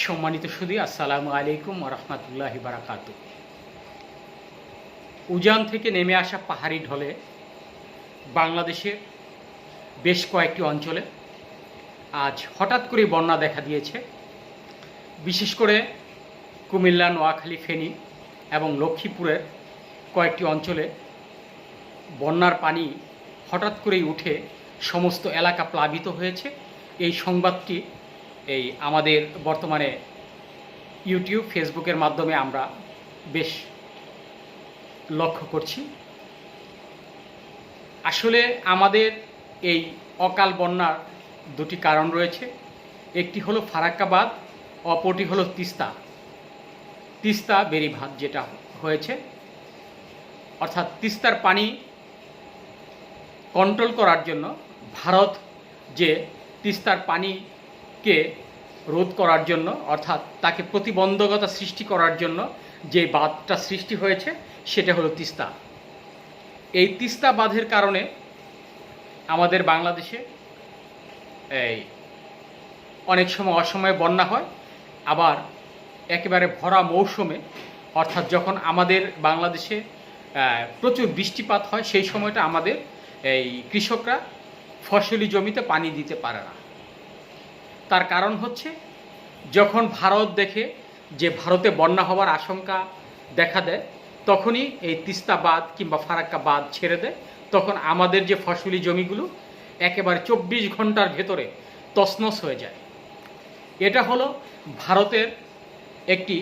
সম্মানিত সুদী আসসালামু আলাইকুম রহমতুল্লাহি বারাকাত উজান থেকে নেমে আসা পাহাড়ি ঢলে বাংলাদেশের বেশ কয়েকটি অঞ্চলে আজ হঠাৎ করে বন্যা দেখা দিয়েছে। বিশেষ করে কুমিল্লা, নোয়াখালী, ফেনী এবং লক্ষ্মীপুরের কয়েকটি অঞ্চলে বন্যার পানি হঠাৎ করেই উঠে সমস্ত এলাকা প্লাবিত হয়েছে। এই সংবাদটি এই আমাদের বর্তমানে ইউটিউব, ফেসবুকের মাধ্যমে আমরা বেশ লক্ষ্য করছি। আসলে আমাদের এই অকাল বন্যার দুটি কারণ রয়েছে। একটি হলো ফারাক্কাবাদ, অপরটি হলো তিস্তা। তিস্তা বেরিভাত যেটা হয়েছে। অর্থাৎ তিস্তার পানি কন্ট্রোল করার জন্য ভারত যে তিস্তার পানিকে রোধ করার জন্য, অর্থাৎ তাকে প্রতিবন্ধকতা সৃষ্টি করার জন্য যে বাঁধটা সৃষ্টি হয়েছে, সেটা হলো তিস্তা। এই তিস্তা বাঁধের কারণে আমাদের বাংলাদেশে এই অনেক সময় অসময়ে বন্যা হয়, আবার একেবারে ভরা মৌসুমে, অর্থাৎ যখন আমাদের বাংলাদেশে প্রচুর বৃষ্টিপাত হয়, সেই সময়টা আমাদের এই কৃষকরা ফসলি জমিতে পানি দিতে পারে না। তার কারণ হচ্ছে, যখন ভারত দেখে যে ভারতে বন্যা হওয়ার আশঙ্কা দেখা দেয়, তখনই এই তিস্তা বাঁধ কিংবা ফারাক্কা বাঁধ ছেড়ে দেয়। তখন আমাদের যে ফসলি জমিগুলো, একেবারে চব্বিশ ঘণ্টার ভেতরে তছনছ হয়ে যায়। এটা হলো ভারতের একটি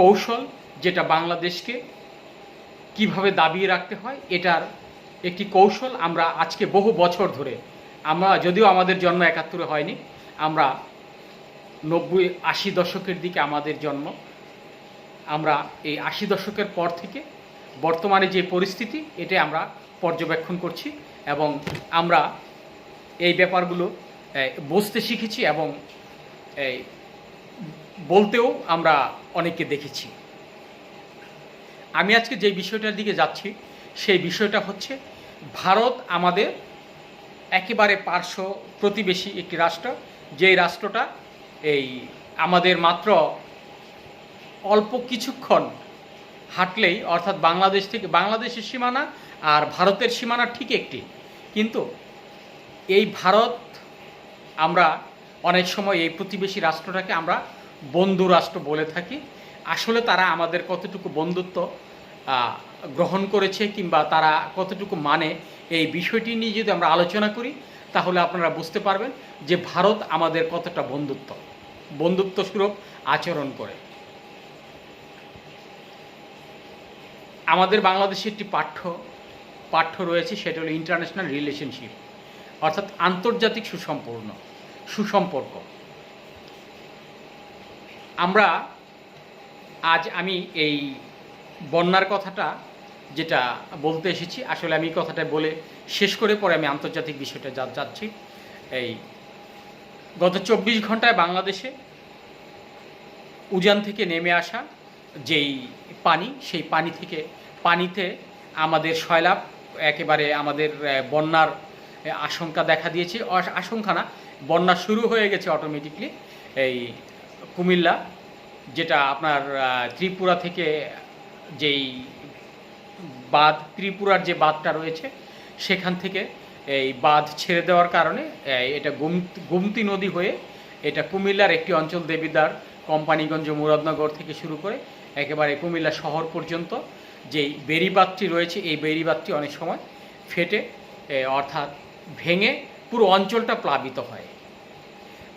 কৌশল যেটা বাংলাদেশকে কীভাবে দাবিয়ে রাখতে হয়, এটার একটি কৌশল আমরা আজকে বহু বছর ধরে, আমরা যদিও আমাদের জন্ম একাত্তরে হয়নি আমরা নব্বই আশি দশকের দিকে আমাদের জন্ম। আমরা এই আশি দশকের পর থেকে বর্তমানে যে পরিস্থিতি এটা আমরা পর্যবেক্ষণ করছি এবং আমরা এই ব্যাপারগুলো বুঝতে শিখেছি এবং বলতেও আমরা অনেককে দেখেছি। আমি আজকে যে বিষয়টার দিকে যাচ্ছি, সেই বিষয়টা হচ্ছে ভারত আমাদের একেবারে পার্শ্ব প্রতিবেশী একটি রাষ্ট্র। যেই রাষ্ট্রটা, এই আমাদের মাত্র অল্প কিছুক্ষণ হাঁটলেই, অর্থাৎ বাংলাদেশ থেকে, বাংলাদেশের সীমানা আর ভারতের সীমানা ঠিক একটি। কিন্তু এই ভারত আমরা অনেক সময় এই প্রতিবেশী রাষ্ট্রটাকে আমরা বন্ধু রাষ্ট্র বলে থাকি। আসলে তারা আমাদের কতটুকু বন্ধুত্ব গ্রহণ করেছে কিংবা তারা কতটুকু মানে এই বিষয়টি নিয়ে যদি আমরা আলোচনা করি তাহলে আপনারা বুঝতে পারবেন যে ভারত আমাদের কতটা বন্ধুত্ব বন্ধুত্ব স্বরূপ আচরণ করে। আমাদের বাংলাদেশে একটি পাঠ্য পাঠ্য রয়েছে, সেটা হলো ইন্টারন্যাশনাল রিলেশনশিপ অর্থাৎ আন্তর্জাতিক সুসম্পূর্ণ, সুসম্পর্ক। আমরা আজ আমি এই বন্যার কথাটা যেটা বলতে এসেছি, আসলে আমি এই কথাটা বলে শেষ করে পরে আমি আন্তর্জাতিক বিষয়টা যা যাচ্ছি। এই গত চব্বিশ ঘন্টায় বাংলাদেশে উজান থেকে নেমে আসা যেই পানি, সেই পানি থেকে, পানিতে আমাদের সয়লাভ একেবারে আমাদের বন্যার আশঙ্কা দেখা দিয়েছে। আশঙ্কা না, বন্যা শুরু হয়ে গেছে অটোমেটিকলি এই কুমিল্লা, যেটা আপনার ত্রিপুরা থেকে যেই বাঁধ, ত্রিপুরার যে বাঁধটা রয়েছে, সেখান থেকে এই বাঁধ ছেড়ে দেওয়ার কারণে এটা গুম- গুমতি নদী হয়ে এটা কুমিল্লার একটি অঞ্চল দেবিদ্বার কোম্পানিগঞ্জ মুরাদনগর থেকে শুরু করে একেবারে কুমিল্লা শহর পর্যন্ত যেই বেড়িবাঁধটি রয়েছে, এই বেড়িবাঁধটি অনেক সময় ফেটে অর্থাৎ ভেঙে পুরো অঞ্চলটা প্লাবিত হয়।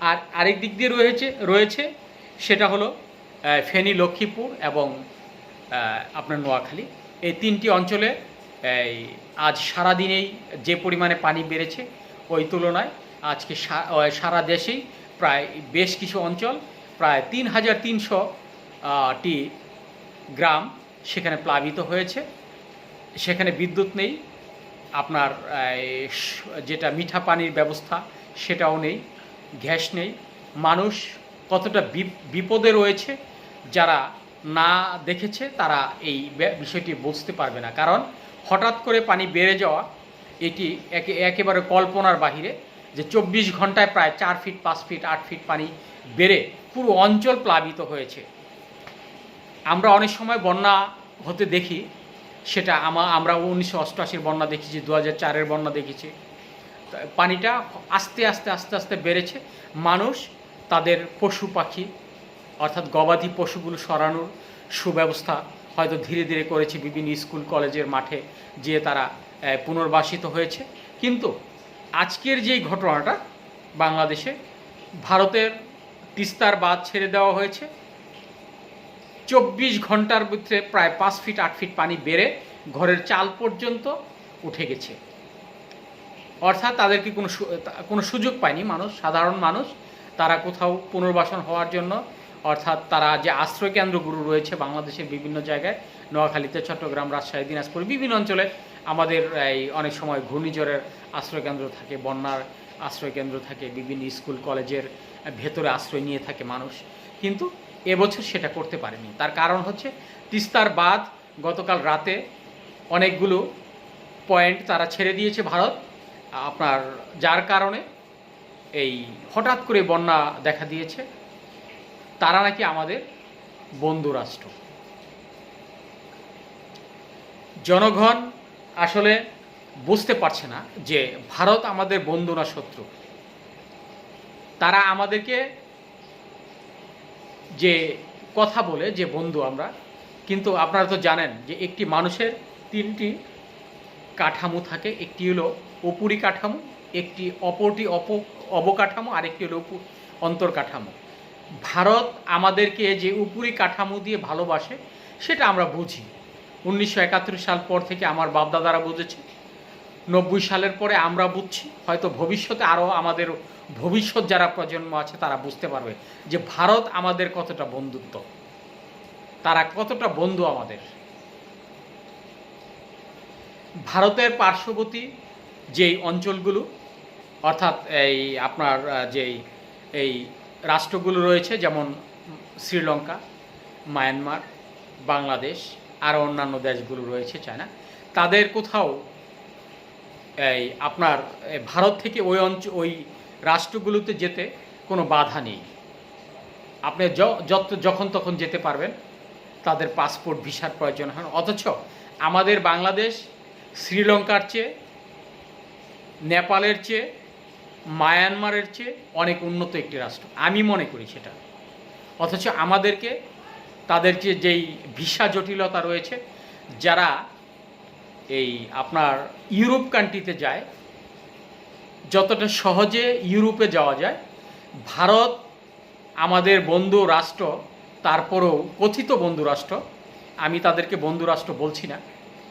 আর আরেক দিক দিয়ে রয়েছে রয়েছে সেটা হলো ফেনী লক্ষ্মীপুর এবং আপনার নোয়াখালী। এই তিনটি অঞ্চলে, এই আজ সারাদিনেই যে পরিমাণে পানি বেড়েছে ওই তুলনায় আজকে সারা দেশেই প্রায় বেশ কিছু অঞ্চল, প্রায় তিন হাজার তিনশো টি গ্রাম সেখানে প্লাবিত হয়েছে। সেখানে বিদ্যুৎ নেই, আপনার যেটা মিঠা পানির ব্যবস্থা সেটাও নেই, গ্যাস নেই। মানুষ কতটা বিপ- বিপদে রয়েছে যারা না দেখেছে তারা এই বিষয়টি বুঝতে পারবে না। কারণ হঠাৎ করে পানি বেড়ে যাওয়া, এটি একে একেবারে কল্পনার বাহিরে যে চব্বিশ ঘন্টায় প্রায় চার ফিট, পাঁচ ফিট, আট ফিট পানি বেড়ে পুরো অঞ্চল প্লাবিত হয়েছে। আমরা অনেক সময় বন্যা হতে দেখি, সেটা আমা আমরা উনিশশো অষ্টআশির বন্যা দেখেছি দু হাজার চারের বন্যা দেখেছি। পানিটা আস্তে আস্তে আস্তে আস্তে বেড়েছে। মানুষ, তাদের পশু পাখি অর্থাৎ গবাদি পশুগুলো সরানোর সুব্যবস্থা হয়তো ধীরে ধীরে করেছে বিভিন্ন স্কুল, কলেজের মাঠে যেয়ে তারা পুনর্বাসিত হয়েছে। কিন্তু আজকের যেই ঘটনাটা বাংলাদেশে, ভারতের তিস্তার বাঁধ ছেড়ে দেওয়া হয়েছে। চব্বিশ ঘণ্টার ভিতরে প্রায় পাঁচ ফিট, আট ফিট পানি বেড়ে ঘরের চাল পর্যন্ত উঠে গেছে। অর্থাৎ তাদেরকে কোনো কোনো সুযোগ পায়নি? মানুষ, সাধারণ মানুষ, তারা কোথাও পুনর্বাসন হওয়ার জন্য অর্থাৎ তারা যে আশ্রয় কেন্দ্রগুলো রয়েছে বাংলাদেশের বিভিন্ন জায়গায়, নোয়াখালীতে, চট্টগ্রাম, রাজশাহী, দিনাজপুর, বিভিন্ন অঞ্চলে আমাদের এই অনেক সময় ঘূর্ণিঝড়ের আশ্রয় কেন্দ্র থাকে, বন্যার আশ্রয় কেন্দ্র থাকে, বিভিন্ন স্কুল, কলেজের ভেতরে আশ্রয় নিয়ে থাকে মানুষ। কিন্তু এবছর সেটা করতে পারেনি। তার কারণ হচ্ছে তিস্তার বাঁধ গতকাল রাতে অনেকগুলো পয়েন্ট তারা ছেড়ে দিয়েছে ভারত। আপনার যার কারণে এই হঠাৎ করে বন্যা দেখা দিয়েছে। তারা নাকি আমাদের বন্ধু রাষ্ট্র। জনগণ আসলে বুঝতে পারছে না যে ভারত আমাদের বন্ধু না শত্রু। তারা আমাদেরকে যে কথা বলে যে বন্ধু আমরা, কিন্তু আপনারা তো জানেন যে একটি মানুষের তিনটি কাঠামো থাকে। একটি হলো উপরি কাঠামো একটি অপরটি অপ, অবকাঠামো আর একটি হলো অন্তর্কাঠামো। ভারত আমাদেরকে যে উপরি কাঠামো দিয়ে ভালোবাসে, সেটা আমরা বুঝি। উনিশশো একাত্তর সাল পর থেকে আমার বাপদাদারা বুঝেছে। নব্বই সালের পরে আমরা বুঝছি, হয়তো ভবিষ্যতে আরও আমাদের ভবিষ্যৎ যারা প্রজন্ম আছে, তারা বুঝতে পারবে যে ভারত আমাদের কতটা বন্ধুত্ব। তারা কতটা বন্ধু আমাদের। ভারতের পার্শ্ববর্তী যেই অঞ্চলগুলো, অর্থাৎ এই আপনার যেই এই রাষ্ট্রগুলো রয়েছে, যেমন শ্রীলঙ্কা, মায়ানমার, বাংলাদেশ, আরও অন্যান্য দেশগুলো রয়েছে, চায়না। তাদের কোথাও এই আপনার ভারত থেকে ওই অঞ্চ, ওই রাষ্ট্রগুলোতে যেতে কোনো বাধা নেই। আপনি যত, যখন তখন যেতে পারবেন, তাদের পাসপোর্ট, ভিসার প্রয়োজন হয় অথচ আমাদের বাংলাদেশ, শ্রীলঙ্কার চেয়ে, নেপালের চেয়ে মায়ানমারের চেয়ে অনেক উন্নত একটি রাষ্ট্র। আমি মনে করি সেটা। অথচ আমাদেরকে তাদের যে, যেই ভিসা জটিলতা রয়েছে, যারা এই আপনার ইউরোপ কান্ট্রিতে যায়, যতটা সহজে ইউরোপে যাওয়া যায়, ভারত আমাদের বন্ধু রাষ্ট্র, তারপরেও কথিত বন্ধু রাষ্ট্র, আমি তাদেরকে বন্ধু রাষ্ট্র বলছি না।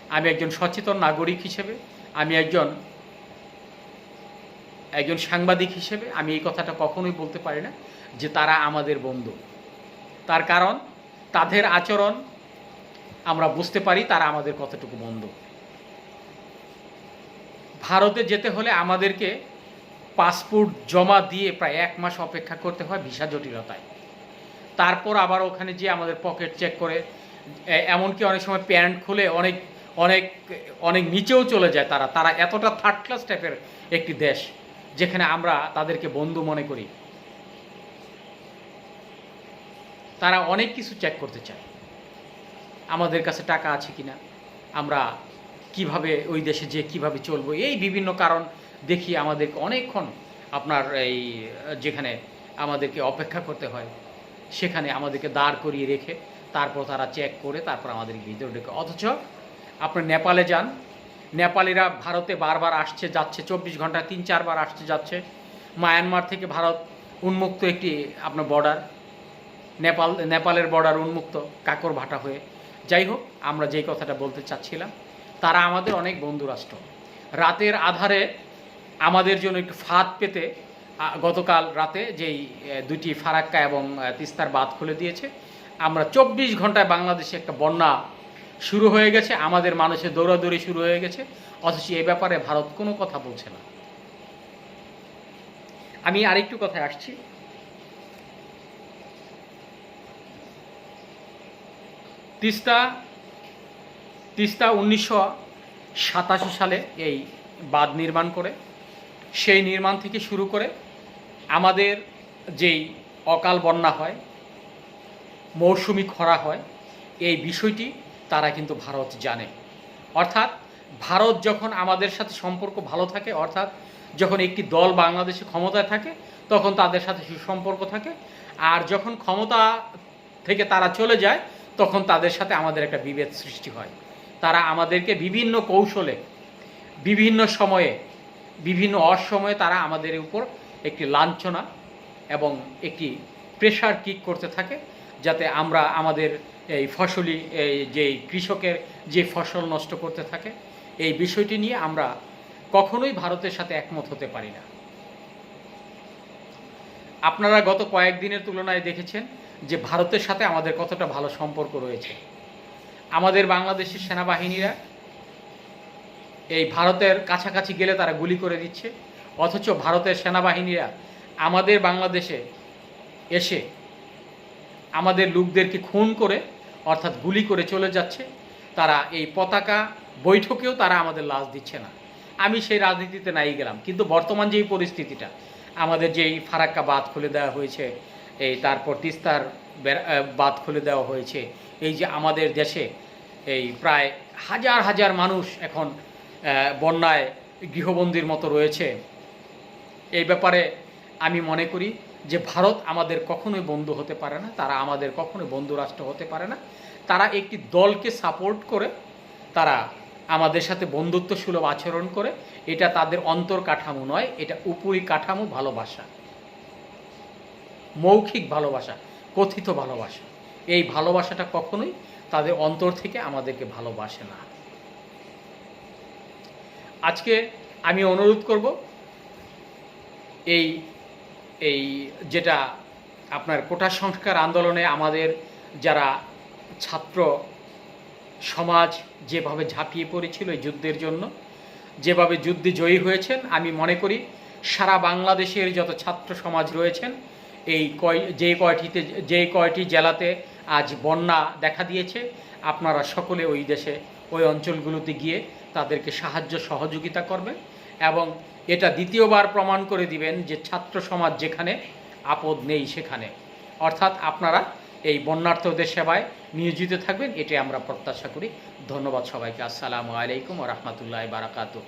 আমি একজন সচেতন নাগরিক হিসেবে, আমি একজন একজন সাংবাদিক হিসেবে আমি এই কথাটা কখনোই বলতে পারি না যে তারা আমাদের বন্ধু। তার কারণ, তাদের আচরণ আমরা বুঝতে পারি তারা আমাদের কতটুকু বন্ধু। ভারতে যেতে হলে আমাদেরকে পাসপোর্ট জমা দিয়ে প্রায় এক মাস অপেক্ষা করতে হয় ভিসা জটিলতায়। তারপর আবার ওখানে গিয়ে আমাদের পকেট চেক করে এমনকি অনেক সময় প্যান্ট খুলে অনেক অনেক অনেক নিচেও চলে যায় তারা। তারা এতটা থার্ড ক্লাস টাইপের একটি দেশ। যেখানে আমরা তাদেরকে বন্ধু মনে করি। তারা অনেক কিছু চেক করতে চায়। আমাদের কাছে টাকা আছে কি না আমরা কীভাবে ওই দেশে যে কীভাবে চলবো? এই বিভিন্ন কারণ দেখি আমাদেরকে অনেকক্ষণ আপনার এই, যেখানে আমাদেরকে অপেক্ষা করতে হয়, সেখানে আমাদেরকে দাঁড় করিয়ে রেখে, তারপর তারা চেক করে, তারপর আমাদের ভিতরে ঢুকে। অথচ আপনি নেপালে যান নেপালিরা ভারতে বারবার আসছে, যাচ্ছে, চব্বিশ ঘণ্টা তিন, চারবার আসছে, যাচ্ছে। মায়ানমার থেকে ভারত উন্মুক্ত একটি আপনার বর্ডার নেপাল, নেপালের বর্ডার উন্মুক্ত কাকর ভাটা হয়ে। যাই হোক, আমরা যেই কথাটা বলতে চাচ্ছিলাম, তারা আমাদের অনেক বন্ধু রাষ্ট্র। রাতের আধারে আমাদের জন্য একটু ফাঁদ পেতে গতকাল রাতে যেই দুটি ফারাক্কা এবং তিস্তার বাঁধ খুলে দিয়েছে। আমরা চব্বিশ ঘন্টায় বাংলাদেশে একটা বন্যা শুরু হয়ে গেছে, আমাদের মানুষের দৌড়াদৌড়ি শুরু হয়ে গেছে, অথচ এ ব্যাপারে ভারত কোনো কথা বলছে না। আমি আরেকটু কথায় আসছি। তিস্তা তিস্তা উনিশশো সাতাশি সালে এই বাঁধ নির্মাণ করে, সেই নির্মাণ থেকে শুরু করে আমাদের যেই অকাল বন্যা হয়, মৌসুমি খরা হয়, এই বিষয়টি তারা কিন্তু ভারত জানে। অর্থাৎ ভারত যখন আমাদের সাথে সম্পর্ক ভালো থাকে, অর্থাৎ যখন একটি দল বাংলাদেশে ক্ষমতায় থাকে, তখন তাদের সাথে সুসম্পর্ক থাকে। আর যখন ক্ষমতা থেকে তারা চলে যায়, তখন তাদের সাথে আমাদের একটা বিভেদ সৃষ্টি হয়। তারা আমাদেরকে বিভিন্ন কৌশলে, বিভিন্ন সময়ে, বিভিন্ন অসময়ে তারা আমাদের উপর একটি লাঞ্ছনা এবং একটি প্রেশার কিক করতে থাকে। যাতে আমরা আমাদের এই ফসলি, এই যে কৃষকের যে ফসল নষ্ট করতে থাকে, এই বিষয়টি নিয়ে আমরা কখনোই ভারতের সাথে একমত হতে পারি না। আপনারা গত কয়েকদিনের তুলনায় দেখেছেন যে ভারতের সাথে আমাদের কতটা ভালো সম্পর্ক রয়েছে। আমাদের বাংলাদেশের সেনাবাহিনীরা এই ভারতের কাছাকাছি গেলে তারা গুলি করে দিচ্ছে, অথচ ভারতের সেনাবাহিনীরা আমাদের বাংলাদেশে এসে আমাদের লোকদেরকে খুন করে, অর্থাৎ গুলি করে চলে যাচ্ছে। তারা এই পতাকা বৈঠকেও তারা আমাদের লাশ দিচ্ছে না। আমি সেই রাজনীতিতে নাই গেলাম। কিন্তু বর্তমান যেই পরিস্থিতিটা, আমাদের যেই ফারাক্কা বাঁধ খুলে দেওয়া হয়েছে, এই তারপর তিস্তার বাঁধ খুলে দেওয়া হয়েছে, এই যে আমাদের দেশে এই প্রায় হাজার হাজার মানুষ এখন বন্যায় গৃহবন্দির মতো রয়েছে। এই ব্যাপারে আমি মনে করি যে ভারত আমাদের কখনোই বন্ধু হতে পারে না, তারা আমাদের কখনোই বন্ধু রাষ্ট্র হতে পারে না। তারা একটি দলকে সাপোর্ট করে, তারা আমাদের সাথে বন্ধুত্ব সুলভ আচরণ করে। এটা তাদের অন্তর কাঠামো নয়, এটা উপরি কাঠামো ভালোবাসা। মৌখিক ভালোবাসা, কথিত ভালোবাসা। এই ভালোবাসাটা কখনোই তাদের অন্তর থেকে আমাদেরকে ভালোবাসে না। আজকে আমি অনুরোধ করব, এই এই যেটা আপনার কোটা সংস্কার আন্দোলনে আমাদের যারা ছাত্র সমাজ যেভাবে ঝাঁপিয়ে পড়েছিল এই যুদ্ধের জন্য, যেভাবে যুদ্ধে জয়ী হয়েছেন, আমি মনে করি সারা বাংলাদেশের যত ছাত্র সমাজ রয়েছেন, এই কয়, যে কয়টিতে, যে কয়টি জেলাতে আজ বন্যা দেখা দিয়েছে, আপনারা সকলে ওই দেশে, ওই অঞ্চলগুলোতে গিয়ে তাদেরকে সাহায্য সহযোগিতা করবেন। এবং এটা দ্বিতীয়বার প্রমাণ করে দিবেন যে ছাত্র সমাজ যেখানে, আপদ নেই সেখানে। অর্থাৎ আপনারা এই বন্যার্থদের সেবায় নিয়োজিত থাকবেন, এটাই আমরা প্রত্যাশা করি। ধন্যবাদ সবাইকে। আসসালামু আলাইকুম রহমতুল্লাহ বারাকাতু